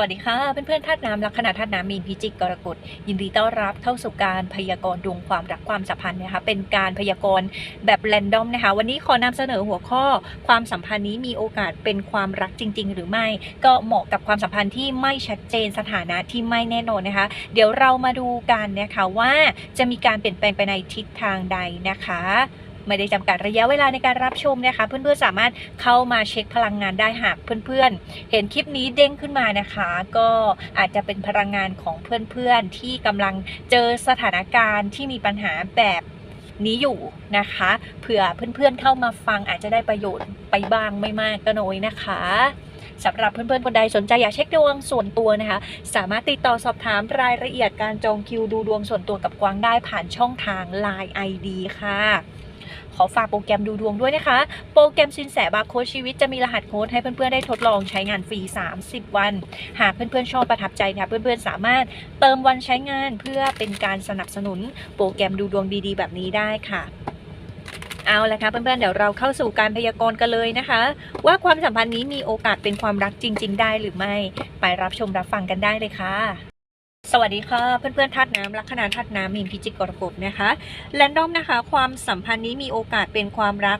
วัสดีค่ะเพื่อนๆธาตุน้ำลัคนาธาตุน้ำมีนพิจิกกรกฎยินดีต้อนรับเข้าสู่การพยากรณ์ดวงความรักความสัมพันธ์นะคะเป็นการพยากรณ์แบบแรนดอมนะคะวันนี้ขอนำเสนอหัวข้อความสัมพันธ์นี้มีโอกาสเป็นความรักจริง ๆ หรือไม่ ก็เหมาะกับความสัมพันธ์ที่ไม่ชัดเจนสถานะที่ไม่แน่นอนนะคะ เดี๋ยวเรามาดูกันนะคะว่าจะมีการเปลี่ยนแปลงไปในทิศทางใดนะคะ ไม่ได้จำกัดระยะเวลาในการรับชมนะคะ เพื่อนๆสามารถเข้ามาเช็คพลังงานได้หากเพื่อนๆ เห็นคลิปนี้เด้งขึ้นมานะคะ ก็อาจจะเป็นพลังงานของเพื่อนๆที่กำลังเจอสถานการณ์ที่มีปัญหาแบบนี้อยู่นะคะเผื่อเพื่อนๆเข้ามาฟังอาจจะได้ประโยชน์ไปบ้างไม่มากก็น้อยนะคะสำหรับเพื่อนๆคนใดสนใจอยากเช็คดวงส่วนตัวนะคะ สามารถติดต่อสอบถามรายละเอียดการจองคิวดูดวงส่วนตัวกับกวางได้ผ่านช่องทาง Line ID ค่ะ ขอฝากโปรแกรมดูดวงด้วยนะคะ โปรแกรมสินแสบาร์โค้ดชีวิตจะมีรหัสโค้ดให้เพื่อนๆได้ทดลองใช้งานฟรี 30 วัน หากเพื่อนๆชอบประทับใจนะคะเพื่อนๆสามารถเติมวันใช้งานเพื่อเป็นการสนับสนุนโปรแกรมดูดวงดีๆ แบบนี้ได้ค่ะเอาละค่ะเพื่อนๆเดี๋ยวเราเข้าสู่การพยากรณ์กันเลยนะคะ ว่าความสัมพันธ์นี้มีโอกาสเป็นความรักจริง ๆ ได้หรือไม่ ไปรับชมรับฟังกันได้เลยค่ะ สวัสดีค่ะ เพื่อนๆธาตุน้ำลัคนาธาตุน้ำมีนพิจิกกรกฎนะคะแรนดอมนะคะ ความสัมพันธ์นี้มีโอกาสเป็นความรัก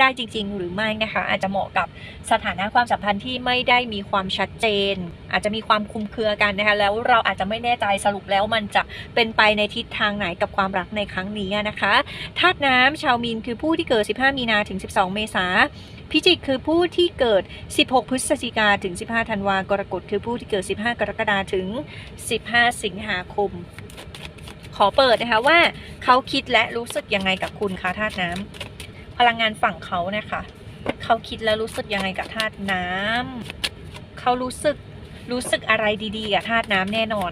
ได้จริง ๆ หรือไม่นะคะ อาจจะเหมาะกับสถานะความสัมพันธ์ที่ไม่ได้มีความชัดเจน อาจจะมีความคุมเครือกันนะคะ แล้วเราอาจจะไม่แน่ใจสรุปแล้วมันจะเป็นไปในทิศทางไหนกับความรักในครั้งนี้นะคะธาตุน้ำชาวมีนคือผู้ที่เกิด 15 มีนาถึง 12 เมษา พิจิกคือผู้ที่เกิด 16 พฤศจิกาถึง 15 ธันวากรกฎคือผู้ที่เกิด 15 กรกฎาถึง 15 สิงหาคม ขอเปิดนะคะว่าเขาคิดและรู้สึกยังไงกับคุณคะธาตุน้ำพลังงานฝั่งเขานี่ยค่ะเขาคิดและรู้สึกยังไงกับธาตุน้ำเขารู้สึกรู้สึกอะไรดีๆกับธาตุน้ำแน่นอน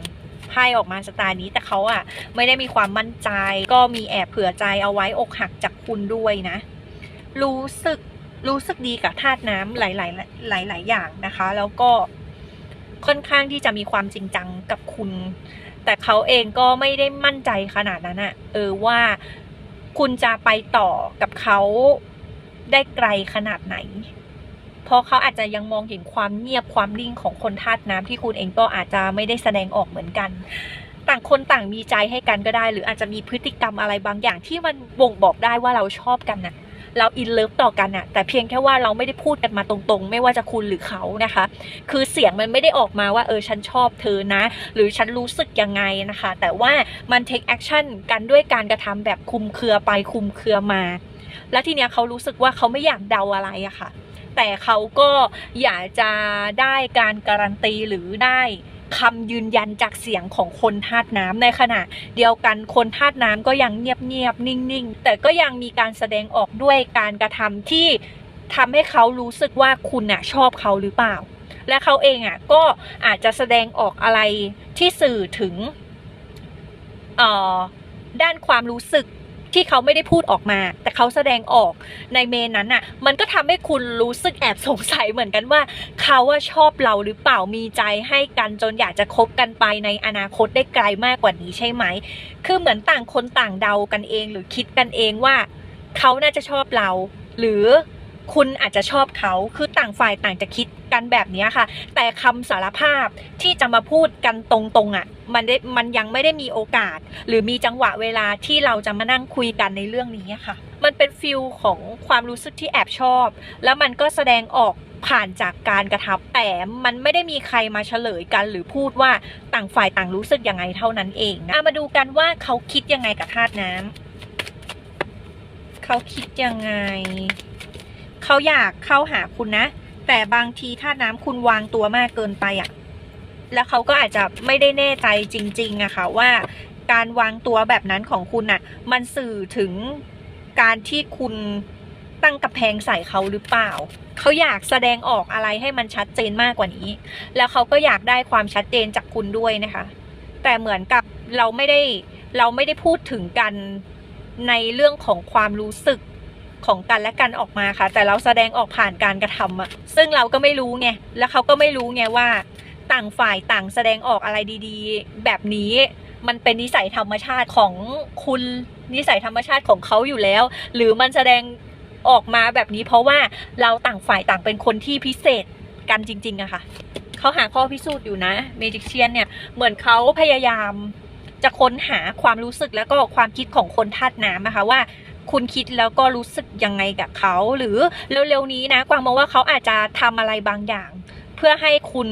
ไพ่ออกมาสไตล์นี้แต่เขาอะไม่ได้มีความมั่นใจ ก็มีแอบเผื่อใจเอาไว้อกหักจากคุณด้วยนะ รู้สึก รู้สึกดีกับธาตุน้ำหลาย ๆ หลาย ๆ อย่างนะคะ แล้วก็ค่อนข้างที่จะมีความจริงจังกับคุณ แต่เขาเองก็ไม่ได้มั่นใจขนาดนั้นอะเออว่าคุณจะไปต่อกับเขาได้ไกลขนาดไหน เพราะเขาอาจจะยังมองเห็นความเงียบความนิ่งของคนธาตุน้ำที่คุณเองก็อาจจะไม่ได้แสดงออกเหมือนกัน ต่างคนต่างมีใจให้กันก็ได้ หรืออาจจะมีพฤติกรรมอะไรบางอย่างที่มันบ่งบอกได้ว่าเราชอบกันน่ะ เราอินเลิฟต่อกันน่ะแต่เพียงแค่ว่าเราไม่ได้พูดกันมาตรงๆ ไม่ว่าจะคุณหรือเขานะคะ คือเสียงมันไม่ได้ออกมาว่าเออฉันชอบเธอนะ หรือฉันรู้สึกยังไงนะคะ แต่ว่ามัน take action กันด้วยการกระทำแบบคุมเครือไปคุมเครือมา แล้วทีเนี้ยเขารู้สึกว่าเขาไม่อยากเดาอะไรอะค่ะ แต่เขาก็อยากจะได้การการันตีหรือได้ คำยืนยันจากเสียงของคนธาตุน้ำในขณะ เดียวกันคนธาตุน้ำก็ยังเงียบๆนิ่งๆ แต่ก็ยังมีการแสดงออกด้วยการกระทำที่ทำให้เขารู้สึกว่าคุณน่ะชอบเขาหรือเปล่า และเขาเองอะก็อาจจะแสดงออกอะไรที่สื่อถึงด้านความรู้สึก ที่เขาไม่ได้พูดออกมา แต่เขาแสดงออกในเมนนั้นอะ มันก็ทำให้คุณรู้สึกแอบสงสัยเหมือนกันว่า เขาว่าชอบเราหรือเปล่ามีใจให้กันจนอยากจะคบกันไปในอนาคตได้ไกลมากกว่านี้ใช่ไหม คือเหมือนต่างคนต่างเดากันเองหรือคิดกันเองว่า เขาน่าจะชอบเรา หรือ คุณอาจจะชอบเขาคือต่างฝ่ายต่างจะคิดกันแบบนี้ค่ะ แต่คำสารภาพที่จะมาพูดกันตรงๆอะมันได้มันยังไม่ได้มีโอกาส หรือมีจังหวะเวลาที่เราจะมานั่งคุยกันในเรื่องนี้ค่ะ มันเป็นฟิลของความรู้สึกที่แอบชอบ แล้วมันก็แสดงออกผ่านจากการกระทำแต่มันไม่ได้มีใครมาเฉลยกันหรือพูดว่าต่างฝ่ายต่างรู้สึกยังไงเท่านั้นเองนะมาดูกันว่าเขาคิดยังไงกับธาตุน้ำเขาคิดยังไง เขาอยากเข้าหาคุณนะ แต่บางทีธาน้ำคุณวางตัวมากเกินไปอะแล้วเขาก็อาจจะไม่ได้แน่ใจจริงๆอะค่ะว่าการวางตัวแบบนั้นของคุณอะมันสื่อถึงการที่คุณตั้งกระแพงใส่เขาหรือเปล่า เขาอยากแสดงออกอะไรให้มันชัดเจนมากกว่านี้ แล้วเขาก็อยากได้ความชัดเจนจากคุณด้วยนะคะ แต่เหมือนกับเราไม่ได้เราไม่ได้พูดถึงกันในเรื่องของความรู้สึก ของกันและกันออกมาค่ะ แต่เราแสดงออกผ่านการกระทำอะซึ่งเราก็ไม่รู้ไงแล้วเขาก็ไม่รู้ไงว่า ต่างฝ่ายต่างแสดงออกอะไรดีๆ แบบนี้มันเป็นนิสัยธรรมชาติของคุณนิสัยธรรมชาติของเขาอยู่แล้ว หรือมันแสดงออกมาแบบนี้เพราะว่าเราต่างฝ่ายต่างเป็นคนที่พิเศษกันจริงๆอะค่ะเขาหาข้อพิสูจน์อยู่นะเมจิเชียนเนี่ยเหมือนเขาพยายามจะค้นหาความรู้สึกแล้วก็ความคิดของคนธาตุน้ำนะคะว่า คุณคิดแล้วก็รู้สึกยังไงกับเขา หรือเร็วๆนี้นะกวางมองว่าเขาอาจจะทำอะไรบางอย่าง เพื่อให้คุณ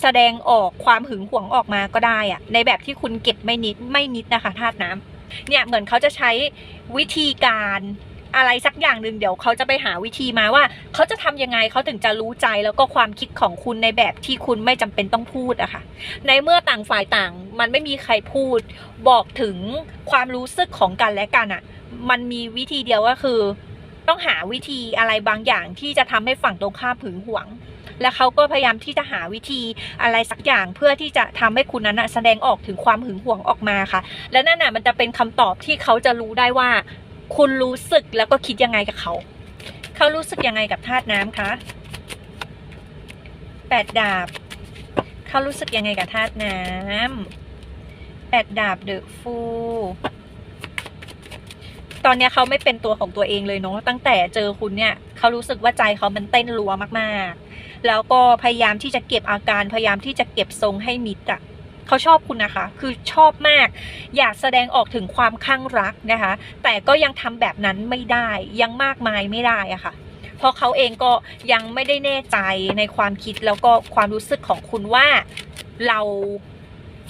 แสดงออกความหึงหวงออกมาก็ได้อะในแบบที่คุณเก็บไม่นิดไม่นิดนะคะธาตุน้ำเนี่ยเหมือนเขาจะใช้วิธีการอะไรสักอย่างหนึ่งเดี๋ยวเขาจะไปหาวิธีมาว่า เขาจะทำยังไงเขาถึงจะรู้ใจแล้วก็ความคิดของคุณในแบบที่คุณไม่จำเป็นต้องพูดอะค่ะ ในเมื่อต่างฝ่ายต่าง มันไม่มีใครพูด บอกถึงความรู้สึกของกันและกันอะ มันมีวิธีเดียวก็คือ ต้องหาวิธีอะไรบางอย่างที่จะทำให้ฝั่งตรงข้ามหึงหวง และเขาก็พยายามที่จะหาวิธีอะไรสักอย่างเพื่อที่จะทำให้คุณนั้นนะแสดงออกถึงความหึงหวงออกมาค่ะ และนั่นน่ะมันจะเป็นคำตอบที่เขาจะรู้ได้ว่า คุณรู้สึกแล้วก็คิดยังไงกับเขา เขารู้สึกยังไงกับธาตุน้ำคะแปดดาบ เขารู้สึกยังไงกับธาตุน้ำแปดดาบเดอะฟู ตอนเนี้ยเขาไม่เป็นตัวของตัวเองเลยเนาะตั้งแต่เจอคุณเนี่ยเขารู้สึกว่าใจเขามันเต้นรัวมากๆ แล้วก็พยายามที่จะเก็บอาการพยายามที่จะเก็บทรงให้มิดอะเขาชอบคุณนะคะ คือชอบมาก อยากแสดงออกถึงความข้างรักนะคะ แต่ก็ยังทำแบบนั้นไม่ได้ยังมากมายไม่ได้อะค่ะเพราะเขาเองก็ยังไม่ได้แน่ใจในความคิดแล้วก็ความรู้สึกของคุณว่าเรา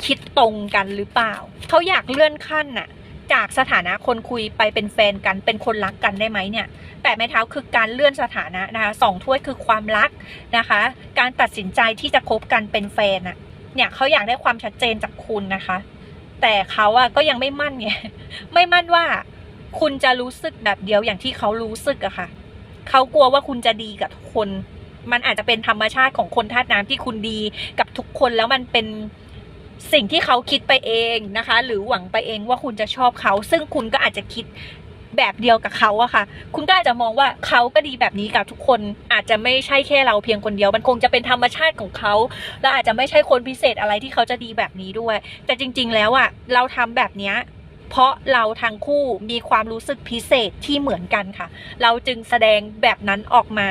คิดตรงกันหรือเปล่า เขาอยากเลื่อนขั้นน่ะ จากสถานะคนคุยไปเป็นแฟนกันเป็นคนรักกันได้ไหมเนี่ยแปดไม้เท้าคือการเลื่อนสถานะนะคะสองถ้วยคือความรักนะคะ การตัดสินใจที่จะคบกันเป็นแฟนอะเนี่ยเขาอยากได้ความชัดเจนจากคุณนะคะ แต่เขาอะก็ยังไม่มั่นไงไม่มั่นว่าคุณจะรู้สึกแบบเดียวอย่างที่เขารู้สึกอะค่ะเขากลัวว่าคุณจะดีกับทุกคน มันอาจจะเป็นธรรมชาติของคนธาตุน้ำที่คุณดีกับทุกคนแล้วมันเป็น สิ่งที่เขาคิดไปเองนะคะ หรือหวังไปเองว่าคุณจะชอบเขา ซึ่งคุณก็อาจจะคิดแบบเดียวกับเขาอะค่ะ คุณก็อาจจะมองว่าเขาก็ดีแบบนี้กับทุกคน อาจจะไม่ใช่แค่เราเพียงคนเดียว มันคงจะเป็นธรรมชาติของเขา และอาจจะไม่ใช่คนพิเศษอะไรที่เขาจะดีแบบนี้ด้วย แต่จริง ๆ แล้วอะเราทำแบบเนี้ยเพราะเราทั้งคู่มีความรู้สึกพิเศษที่เหมือนกันค่ะ เราจึงแสดงแบบนั้นออกมา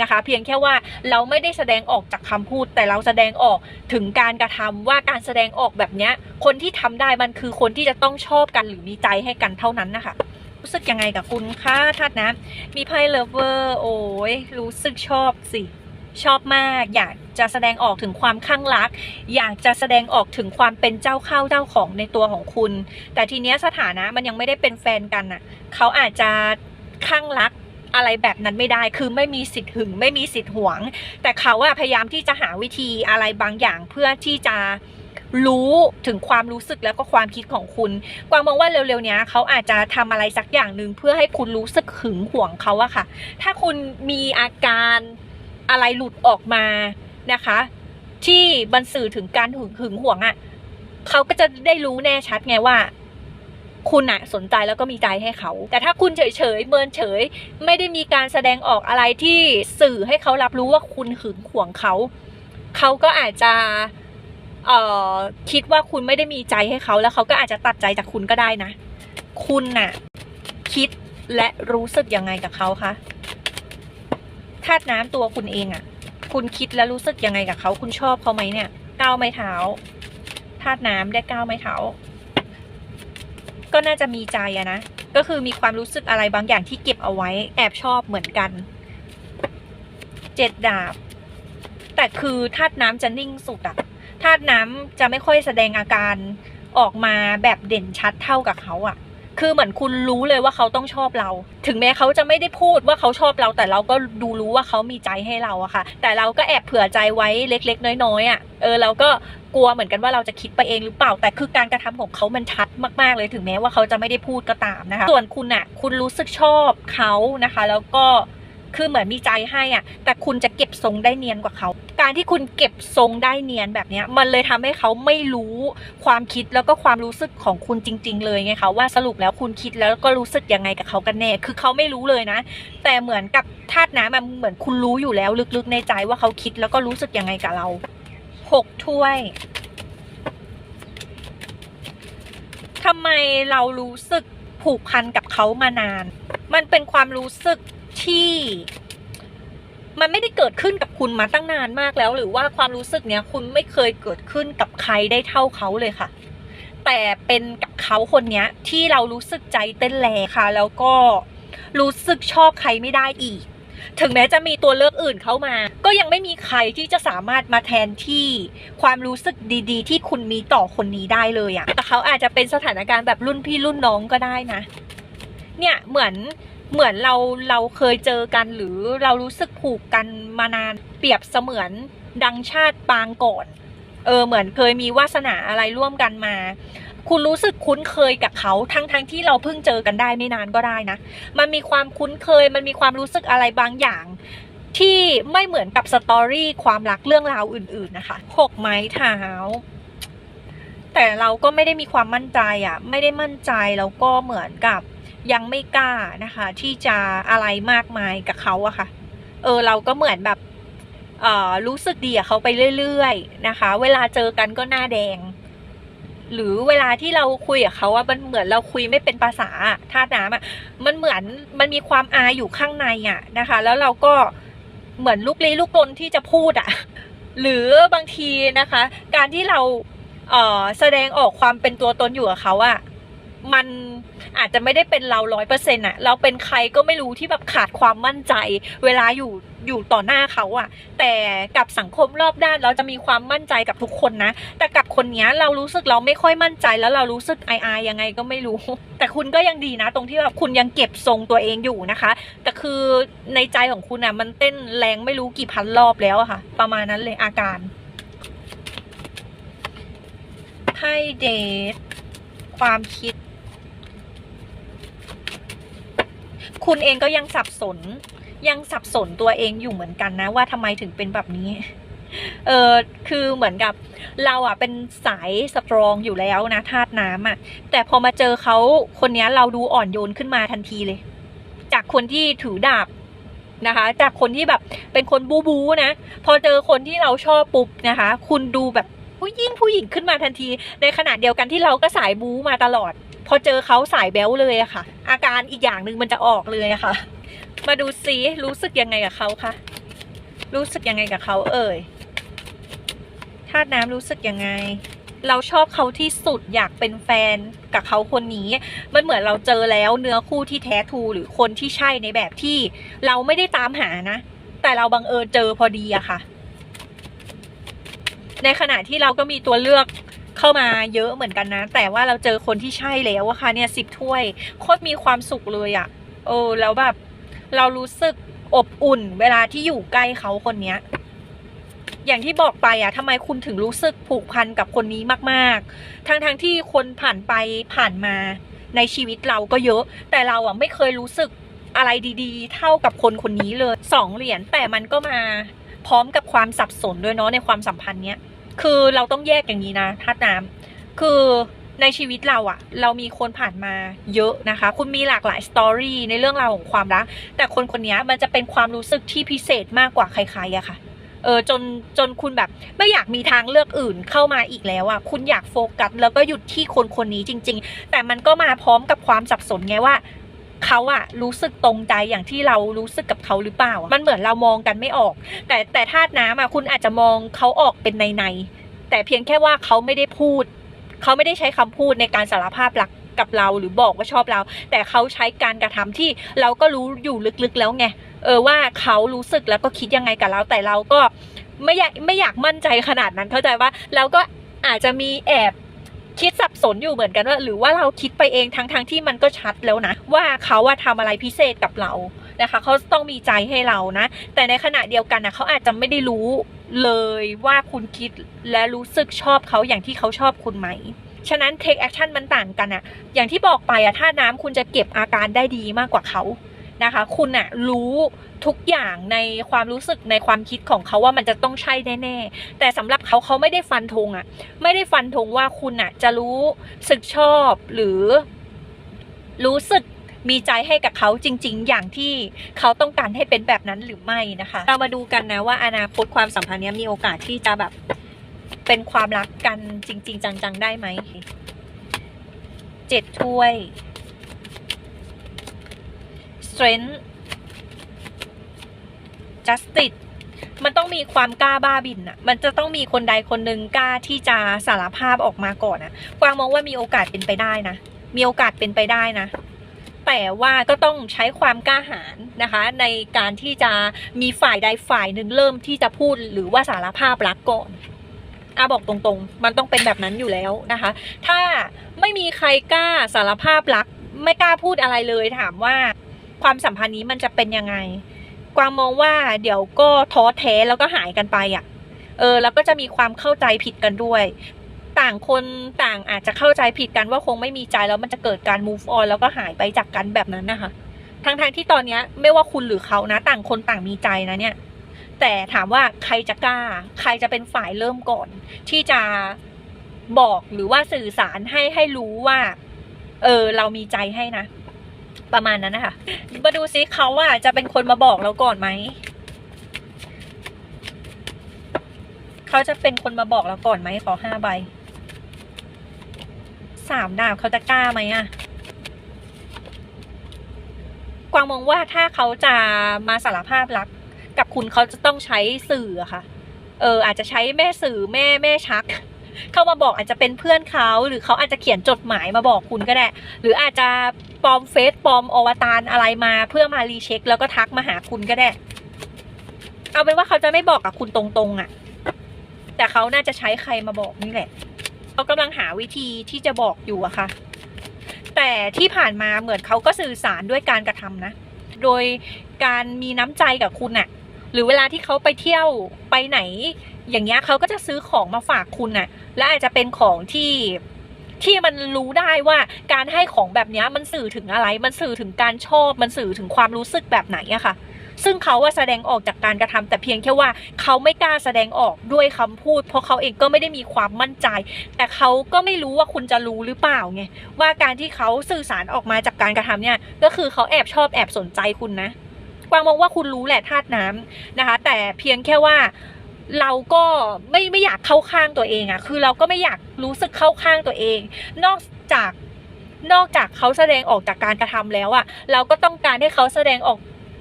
นะคะ เพียงแค่ว่าเราไม่ได้แสดงออกจากคำพูด แต่เราแสดงออกถึงการกระทำว่าการแสดงออกแบบเนี้ยคนที่ทำได้มันคือคนที่จะต้องชอบกันหรือมีใจให้กันเท่านั้นนะคะรู้สึกยังไงกับคุณคะทัดนะมีไพ่เลเวอร์โอ้ยรู้สึกชอบสิชอบมาก อยากจะแสดงออกถึงความข้างรัก อยากจะแสดงออกถึงความเป็นเจ้าเข้าเจ้าของในตัวของคุณ แต่ทีเนี้ยสถานะมันยังไม่ได้เป็นแฟนกันน่ะ เขาอาจจะข้างรัก อะไรแบบนั้นไม่ได้ คือไม่มีสิทธิ์หึง ไม่มีสิทธิ์หวง แต่เขาอะพยายามที่จะหาวิธีอะไรบางอย่างเพื่อที่จะรู้ถึงความรู้สึกแล้วก็ความคิดของคุณ กวางมองว่าเร็วๆ เนี้ยเขาอาจจะทำอะไรสักอย่างหนึ่งเพื่อให้คุณรู้สึกหึงหวงเขาอะค่ะ ถ้าคุณมีอาการอะไรหลุดออกมานะคะ ที่บันสื่อถึงการหึงหึงหวงอะเขาก็จะได้รู้แน่ชัดไงว่า คุณอะสนใจแล้วก็มีใจให้เขา แต่ถ้าคุณเฉยเฉยๆเมินเฉย ไม่ได้มีการแสดงออกอะไรที่สื่อให้เขารับรู้ว่าคุณหึงหวงเขา เขาก็อาจจะเอ่อคิดว่าคุณไม่ได้มีใจให้เขาแล้วเขาก็อาจจะตัดใจจากคุณก็ได้นะ คุณน่ะคิดและรู้สึกยังไงกับเขาคะธาตุน้ำตัวคุณเองอะ่ะ คุณคิดและรู้สึกยังไงกับเขา คุณชอบเขาไหมเนี่ย ก้าวไม้เท้าธาตุน้ำได้ก้าวไม้เท้า ก็น่าจะมีใจอะนะ ก็คือมีความรู้สึกอะไรบางอย่างที่เก็บเอาไว้ แอบชอบเหมือนกัน เจ็ดดาบ แต่คือธาตุน้ำจะนิ่งสุดอะธาตุน้ำจะไม่ค่อยแสดงอาการออกมาแบบเด่นชัดเท่ากับเขาอะ คือเหมือนคุณรู้เลยว่าเขาต้องชอบเรา ถึงแม้เขาจะไม่ได้พูดว่าเขาชอบเรา แต่เราก็ดูรู้ว่าเขามีใจให้เราอะค่ะ แต่เราก็แอบเผื่อใจไว้เล็ก ๆ น้อยๆอะเออเราก็กลัวเหมือนกันว่าเราจะคิดไปเองหรือเปล่า แต่คือการกระทำของเขามันชัดมากๆเลยถึงแม้ว่าเขาจะไม่ได้พูดก็ตามนะคะ ส่วนคุณอะคุณรู้สึกชอบเขานะคะ แล้วก็ คือเหมือนมีใจให้อะ แต่คุณจะเก็บทรงได้เนียนกว่าเขา การที่คุณเก็บทรงได้เนียนแบบนี้มันเลยทำให้เขาไม่รู้ความคิดแล้วก็ความรู้สึกของคุณจริง ๆ เลยไงคะว่าสรุปแล้วคุณคิดแล้วก็รู้สึกยังไงกับเขากันแน่ คือเขาไม่รู้เลยนะ แต่เหมือนกับธาตุน้ำมันเหมือนคุณรู้อยู่แล้วลึกๆในใจว่าเขาคิดแล้วก็รู้สึกยังไงกับเราหกถ้วยทำไมเรารู้สึกผูกพันกับเขามานาน มันเป็นความรู้สึก ที่มันไม่ได้เกิดขึ้นกับคุณมาตั้งนานมากแล้ว หรือว่าความรู้สึกเนี้ยคุณไม่เคยเกิดขึ้นกับใครได้เท่าเขาเลยค่ะ แต่เป็นกับเขาคนเนี้ย ที่เรารู้สึกใจเต้นแรงค่ะ แล้วก็รู้สึกชอบใครไม่ได้อีก ถึงแม้จะมีตัวเลือกอื่นเข้ามา ก็ยังไม่มีใครที่จะสามารถมาแทนที่ความรู้สึกดี ๆ ที่คุณมีต่อคนนี้ได้เลยอะแต่เขาอาจจะเป็นสถานการณ์แบบรุ่นพี่รุ่นน้องก็ได้นะ เนี่ยเหมือน เหมือนเราเราเคยเจอกันหรือเรารู้สึกผูกกันมานานเปรียบเสมือนดังชาติปางก่อน เออเหมือนเคยมีวาสนาอะไรร่วมกันมา คุณรู้สึกคุ้นเคยกับเขาทั้งทั้งที่เราเพิ่งเจอกันได้ไม่นานก็ได้นะ มันมีความคุ้นเคยมันมีความรู้สึกอะไรบางอย่าง ที่ไม่เหมือนกับสตอรี่ความรักเรื่องราวอื่น ๆนะคะหกไม้เท้าแต่เราก็ไม่ได้มีความมั่นใจอะ ไม่ได้มั่นใจแล้วก็เหมือนกับ ยังไม่กล้านะคะ ที่จะอะไรมากมายกับเขาอะค่ะ เออเราก็เหมือนแบบเอ่อรู้สึกดีกับเขาไปเรื่อยๆนะคะ เวลาเจอกันก็หน้าแดง หรือเวลาที่เราคุยกับเขาอะมันเหมือนเราคุยไม่เป็นภาษาอะธาตุน้ำอะมันเหมือนมันมีความอายอยู่ข้างในอะนะคะ แล้วเราก็เหมือนลูกลี้ลูกลนที่จะพูดอะหรือบางทีนะคะ การที่เราเอ่อแสดงออกความเป็นตัวตนอยู่กับเขาอะมัน อาจจะไม่ได้เป็นเราร้อยเปอร์เซ็นต์อะเราเป็นใครก็ไม่รู้ที่แบบขาดความมั่นใจ เวลาอยู่อยู่ต่อหน้าเขาอะแต่กับสังคมรอบด้านเราจะมีความมั่นใจกับทุกคนนะ แต่กับคนนี้เรารู้สึกเราไม่ค่อยมั่นใจแล้วเรารู้สึกอายๆยังไงก็ไม่รู้ แต่คุณก็ยังดีนะ ตรงที่แบบคุณยังเก็บทรงตัวเองอยู่นะคะ แต่คือในใจของคุณอะมันเต้นแรงไม่รู้กี่พันรอบแล้วอะค่ะ ประมาณนั้นเลยอาการไพ่เดทความคิด คุณเองก็ยังสับสน ยังสับสนตัวเองอยู่เหมือนกันนะ ว่าทำไมถึงเป็นแบบนี้ เออคือเหมือนกับเราอะเป็นสายสตรองอยู่แล้วนะธาตุน้ำอะ แต่พอมาเจอเขาคนนี้เราดูอ่อนโยนขึ้นมาทันทีเลย จากคนที่ถือดาบนะคะ จากคนที่แบบเป็นคนบูบูนะ พอเจอคนที่เราชอบปุ๊บนะคะ คุณดูแบบผู้หญิงผู้หญิงขึ้นมาทันที ในขณะเดียวกันที่เราก็สายบูมาตลอด อเจอเขาสายแบ๊วเลยอะค่ะ อาการอีกอย่างหนึ่งมันจะออกเลยอะค่ะ มาดูซิรู้สึกยังไงกับเขาคะรู้สึกยังไงกับเขาเอ่ยธาตุน้ำรู้สึกยังไง เราชอบเขาที่สุดอยากเป็นแฟนกับเขาคนนี้ มันเหมือนเราเจอแล้วเนื้อคู่ที่แท้ทูหรือคนที่ใช่ในแบบที่ เราไม่ได้ตามหานะ แต่เราบังเอิญเจอพอดีอะค่ะ ในขณะที่เราก็มีตัวเลือก เข้ามาเยอะเหมือนกันนะ แต่ว่าเราเจอคนที่ใช่แล้วอะค่ะเนี่ยสิบถ้วยโคตรมีความสุขเลยอะเออแล้วแบบเรารู้สึกอบอุ่น เวลาที่อยู่ใกล้เขาคนเนี้ยอย่างที่บอกไปอะทำไมคุณถึงรู้สึกผูกพันกับคนนี้มาก ๆ ทั้งๆทที่คนผ่านไปผ่านมาในชีวิตเราก็เยอะ แต่เราอะไม่เคยรู้สึกอะไรดี ๆ เท่ากับคนคนนี้เลยสองเหรียญแต่มันก็มาพร้อมกับความสับสนด้วยเนาะในความสัมพันธ์เนี้ย คือเราต้องแยกอย่างนี้นะธาตุน้ำคือในชีวิตเราอะเรามีคนผ่านมาเยอะนะคะ คุณมีหลากหลายสตอรี่ในเรื่องราวของความรัก แต่คนคนนี้มันจะเป็นความรู้สึกที่พิเศษมากกว่าใครๆอะค่ะ เออจนจนคุณแบบไม่อยากมีทางเลือกอื่นเข้ามาอีกแล้วอะคุณอยากโฟกัสแล้วก็หยุดที่คนคนนี้จริง ๆ แต่มันก็มาพร้อมกับความสับสนไงว่า เขาอะรู้สึกตรงใจอย่างที่เรารู้สึกกับเขาหรือเปล่า มันเหมือนเรามองกันไม่ออก แต่แต่ธาตุน้ำอะคุณอาจจะมองเขาออกเป็นในในแต่เพียงแค่ว่าเขาไม่ได้พูด เขาไม่ได้ใช้คำพูดในการสารภาพรักกับเราหรือบอกว่าชอบเรา แต่เขาใช้การกระทำที่เราก็รู้อยู่ลึกๆแล้วไงเออว่าเขารู้สึกแล้วก็คิดยังไงกับเราแต่เราก็ไม่อยากไม่อยากมั่นใจขนาดนั้นเข้าใจว่าเราก็อาจจะมีแอบ คิดสับสนอยู่เหมือนกันว่า หรือว่าเราคิดไปเองทั้งๆทที่มันก็ชัดแล้วนะ ว่าเขาว่าทำอะไรพิเศษกับเรานะคะเขาต้องมีใจให้เรานะ แต่ในขณะเดียวกันนะเขาอาจจะไม่ได้รู้เลยว่าคุณคิดและรู้สึกชอบเขาอย่างที่เขาชอบคุณไหมฉะนั้น take action มันต่างกันอะอย่างที่บอกไปอะถ้าน้ำคุณจะเก็บอาการได้ดีมากกว่าเขา นะคะ คุณอะรู้ทุกอย่างในความรู้สึกในความคิดของเขาว่ามันจะต้องใช่แน่ๆแต่สำหรับเขาเขาไม่ได้ฟันธงอะไม่ได้ฟันธงว่าคุณอะจะรู้สึกชอบหรือ รู้สึกมีใจให้กับเขาจริง ๆ อย่างที่เขาต้องการให้เป็นแบบนั้นหรือไม่นะคะ เรามาดูกันนะว่าอนาคตความสัมพันธ์เนี้ยมีโอกาสที่จะแบบเป็นความรักกันจริง ๆ จังๆได้ไหมเจ็ดถ้วย strength justice มันต้องมีความกล้าบ้าบินอะมันจะต้องมีคนใดคนหนึ่งกล้าที่จะสารภาพออกมาก่อนอะกวางมองว่ามีโอกาสเป็นไปได้นะ มีโอกาสเป็นไปได้นะ แต่ว่าก็ต้องใช้ความกล้าหาญนะคะ ในการที่จะมีฝ่ายใดฝ่ายหนึ่งเริ่มที่จะพูดหรือว่าสารภาพรักก่อนอาบอกตรงๆ มันต้องเป็นแบบนั้นอยู่แล้วนะคะ ถ้าไม่มีใครกล้าสารภาพรัก ไม่กล้าพูดอะไรเลยถามว่า ความสัมพันธ์นี้มันจะเป็นยังไง กวางมองว่าเดี๋ยวก็ท้อแท้แล้วก็หายกันไปอะ เออ แล้วก็จะมีความเข้าใจผิดกันด้วย ต่างคนต่างอาจจะเข้าใจผิดกันว่าคงไม่มีใจแล้วมันจะเกิดการ move on แล้วก็หายไปจากกันแบบนั้นนะคะทั้งๆที่ตอนนี้ไม่ว่าคุณหรือเขานะ ต่างคนต่างมีใจนะเนี่ย แต่ถามว่าใครจะกล้า ใครจะเป็นฝ่ายเริ่มก่อน ที่จะบอกหรือว่าสื่อสารให้ให้รู้ว่า เออ เรามีใจให้นะ ประมาณนั้นนะคะมาดูซิเขาว่าจะเป็นคนมาบอกเราก่อนไหมเขาจะเป็นคนมาบอกเราก่อนไหมขอห้าใบสามดาบเขาจะกล้าไหมอะกวางมองว่าถ้าเขาจะมาสารภาพรัก กับคุณเขาจะต้องใช้สื่อะค่ะ เออ อาจจะใช้แม่สื่อแม่แม่ชัก เข้ามาบอกอาจจะเป็นเพื่อนเขาหรือเขาอาจจะเขียนจดหมายมาบอกคุณก็ได้ หรืออาจจะปลอมเฟซปลอมอวตารอะไรมาเพื่อมารีเช็ค แล้วก็ทักมาหาคุณก็ได้ เอาเป็นว่าเขาจะไม่บอกกับคุณตรงๆอะ่ะ แต่เขาน่าจะใช้ใครมาบอกนี่แหละเขากำลังหาวิธีที่จะบอกอยู่อะค่ะ แต่ที่ผ่านมาเหมือนเขาก็สื่อสารด้วยการกระทำนะ โดยการมีน้ำใจกับคุณอะหรือเวลาที่เขาไปเที่ยวไปไหน อย่างเงี้ยเขาก็จะซื้อของมาฝากคุณน่ะ และอาจจะเป็นของที่ที่มันรู้ได้ว่าการให้ของแบบนี้มันสื่อถึงอะไร มันสื่อถึงการชอบ มันสื่อถึงความรู้สึกแบบไหนอะค่ะ ซึ่งเขาว่าแสดงออกจากการกระทำแต่เพียงแค่ว่าเขาไม่กล้าแสดงออกด้วยคำพูด เพราะเขาเองก็ไม่ได้มีความมั่นใจ แต่เขาก็ไม่รู้ว่าคุณจะรู้หรือเปล่าไงว่าการที่เขาสื่อสารออกมาจากการกระทำเนี่ย ก็คือเขาแอบชอบแอบสนใจคุณนะกวางมองว่าคุณรู้แหละธาตุน้ำนะคะ แต่เพียงแค่ว่า เราก็ไม่ไม่อยากเข้าข้างตัวเองอะคือเราก็ไม่อยากรู้สึกเข้าข้างตัวเอง นอกจากนอกจากเขาแสดงออกจากการกระทำแล้วอะเราก็ต้องการให้เขาแสดงออก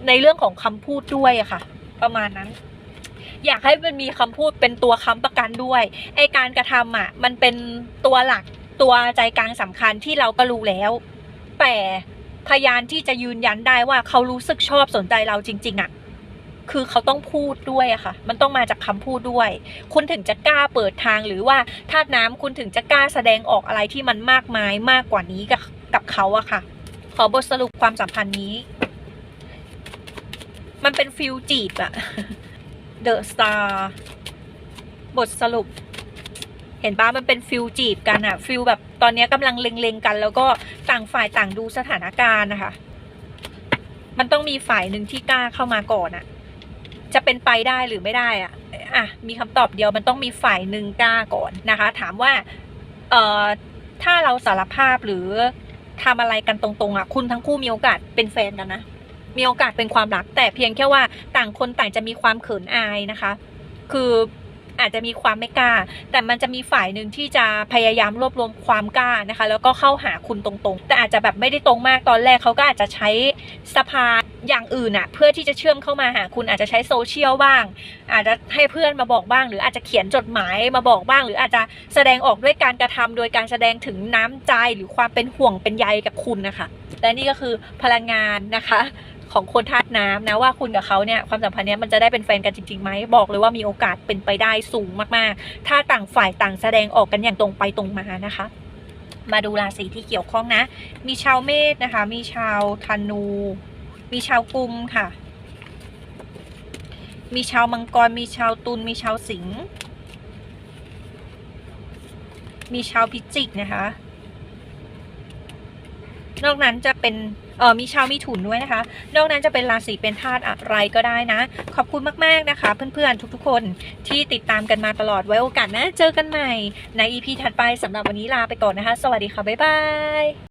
ในเรื่องของคำพูดด้วยอะค่ะ ประมาณนั้น อยากให้มันมีคำพูดเป็นตัวค้ำประกันด้วยไอการกระทำอะมันเป็นตัวหลักตัวใจกลางสำคัญที่เราก็รู้แล้ว แต่พยานที่จะยืนยันได้ว่าเขารู้สึกชอบสนใจเราจริง ๆอะ คือเขาต้องพูดด้วยอะค่ะ มันต้องมาจากคำพูดด้วย คุณถึงจะกล้าเปิดทางหรือว่าธาตุน้ำคุณถึงจะกล้าแสดงออกอะไรที่มันมากมายมากกว่านี้กับกับเขาอะค่ะ ขอบทสรุปความสัมพันธ์นี้ มันเป็นฟิลจีบอะ The Star บทสรุป เห็นปะมันเป็นฟิลจีบกันอะฟิลแบบตอนนี้กำลังเล็งๆกัน แล้วก็ต่างฝ่ายต่างดูสถานการณ์นะคะ มันต้องมีฝ่ายหนึ่งที่กล้าเข้ามาก่อนอะ จะเป็นไปได้หรือไม่ได้อะอะมีคำตอบเดียวมันต้องมีฝ่ายหนึ่งกล้าก่อนนะคะ ถามว่าเอ่อถ้าเราสารภาพหรือทำอะไรกันตรงๆอะคุณทั้งคู่มีโอกาสเป็นแฟนกันนะมีโอกาสเป็นความรักแต่เพียงแค่ว่าต่างคนต่างจะมีความเขินอายนะคะ คือ อาจจะมีความไม่กล้า แต่มันจะมีฝ่ายหนึ่งที่จะพยายามรวบรวมความกล้านะคะ แล้วก็เข้าหาคุณตรงๆ แต่อาจจะแบบไม่ได้ตรงมากตอนแรกเขาก็อาจจะใช้สะพาอย่างอื่นอะเพื่อที่จะเชื่อมเข้ามาหาคุณอาจจะใช้โซเชียลบ้าง อาจจะให้เพื่อนมาบอกบ้าง หรืออาจจะเขียนจดหมายมาบอกบ้าง หรืออาจจะแสดงออกด้วยการกระทำโดยการแสดงถึงน้ำใจหรือความเป็นห่วงเป็นใยกับคุณนะคะ และนี่ก็คือพลังงานนะคะ ของคนธาตุน้ำนะว่าคุณกับเขาเนี่ยความสัมพันธ์เนี้ยมันจะได้เป็นแฟนกันจริงๆไหมบอกเลยว่ามีโอกาสเป็นไปได้สูงมากๆ ถ้าต่างฝ่ายต่างแสดงออกกันอย่างตรงไปตรงมานะคะ มาดูราศีที่เกี่ยวข้องนะ มีชาวเมษนะคะ มีชาวธนู มีชาวกุมค่ะ มีชาวมังกร มีชาวตุลมีชาวสิงห์มีชาวพิจิกนะคะ นอกนั้นจะเป็นเออมีชาวมีถุนด้วยนะคะ นอกนั้นจะเป็นราศีเป็นธาตุอะไรก็ได้นะ ขอบคุณมากๆนะคะ เพื่อนๆทุกๆ คนที่ติดตามกันมาตลอดไว้โอกาสนะเจอกันใหม่ใน EP ถัดไปสำหรับวันนี้ลาไปก่อนนะคะ สวัสดีค่ะ บ๊ายบาย